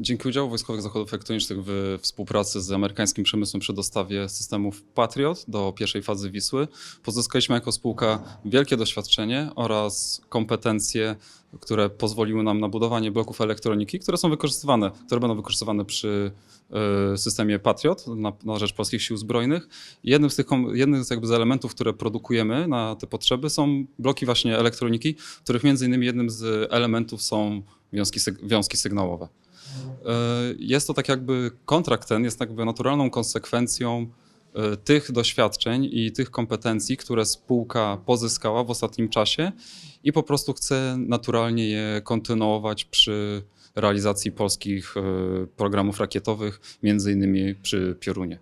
Dzięki udziału Wojskowych Zakładów Elektronicznych w współpracy z amerykańskim przemysłem przy dostawie systemów Patriot do pierwszej fazy Wisły pozyskaliśmy jako spółka wielkie doświadczenie oraz kompetencje, które pozwoliły nam na budowanie bloków elektroniki, które są wykorzystywane, które będą wykorzystywane przy e, systemie Patriot na, na rzecz polskich sił zbrojnych. Jednym z tych jednym z, jakby elementów, które produkujemy na te potrzeby są bloki właśnie elektroniki, których między innymi jednym z elementów są wiązki, wiązki sygnałowe. E, Jest to tak jakby kontrakt ten jest jakby naturalną konsekwencją e, tych doświadczeń i tych kompetencji, które spółka pozyskała w ostatnim czasie i po prostu chce naturalnie je kontynuować przy realizacji polskich e, programów rakietowych, między innymi przy Piorunie.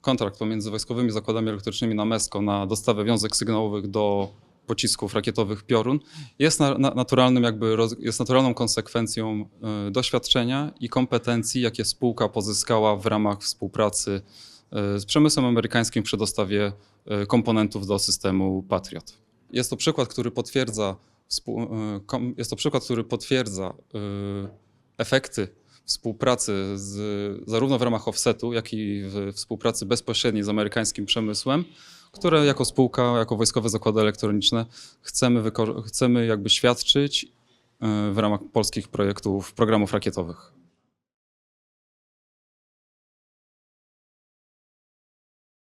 Kontrakt pomiędzy Wojskowymi Zakładami Elektrycznymi na MESCO na dostawę wiązek sygnałowych do pocisków rakietowych Piorun jest, na, na, naturalnym jakby roz, jest naturalną konsekwencją e, doświadczenia i kompetencji, jakie spółka pozyskała w ramach współpracy e, z przemysłem amerykańskim przy dostawie e, komponentów do systemu Patriot. Jest to przykład, który potwierdza, jest to przykład, który potwierdza efekty współpracy z, zarówno w ramach offsetu, jak i w współpracy bezpośredniej z amerykańskim przemysłem, które jako spółka, jako wojskowe zakłady elektroniczne chcemy, chcemy jakby świadczyć e, w ramach polskich projektów, programów rakietowych.